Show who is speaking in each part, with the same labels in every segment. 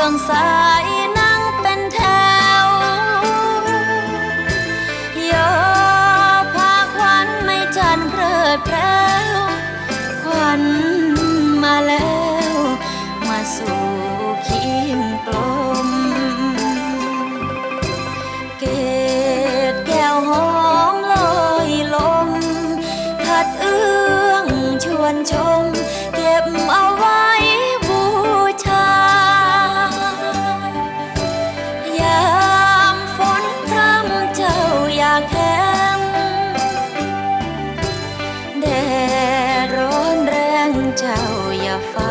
Speaker 1: รายเบื้องซ้ายนั่งเป็นแถวโยพาควันไม่จันเพลิดเพล้วควันมาแล้ว มาสู่เคียงกลม เกตแก้วหอมลอยลม พัดเอื้องชวนชม จ้า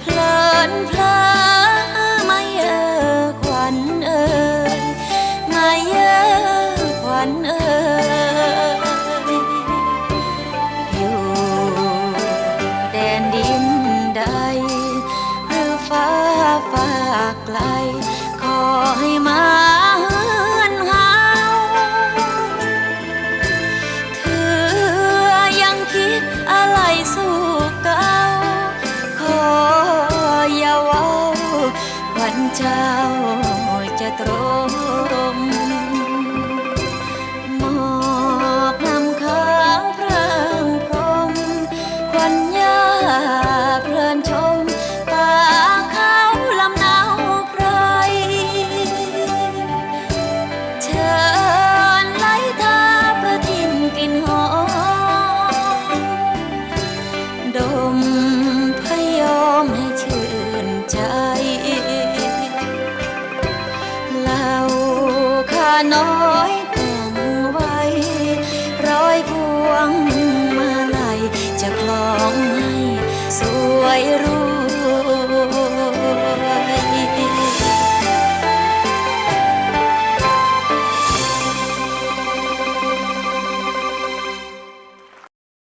Speaker 1: เพลินเพลินไม่เออขวัญเอ่ยไม่เออขวัญเอ่ยอยู่แดนดินใดหรือฟ้าฟ้า น้อยแต่งไว้ร้อยพวงมาลัยจะคล้องให้สวยรู้